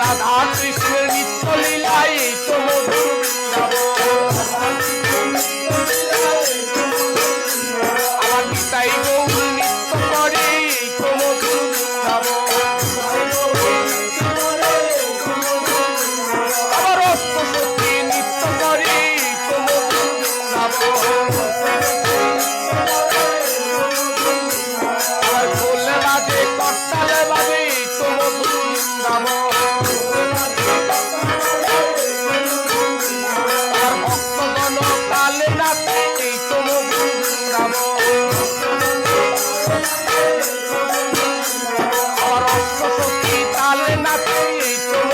রাধা কৃষ্ণের নিত্য লীলাই চমধুর বৃন্দাবন। আমার নিতাই গৌ Wait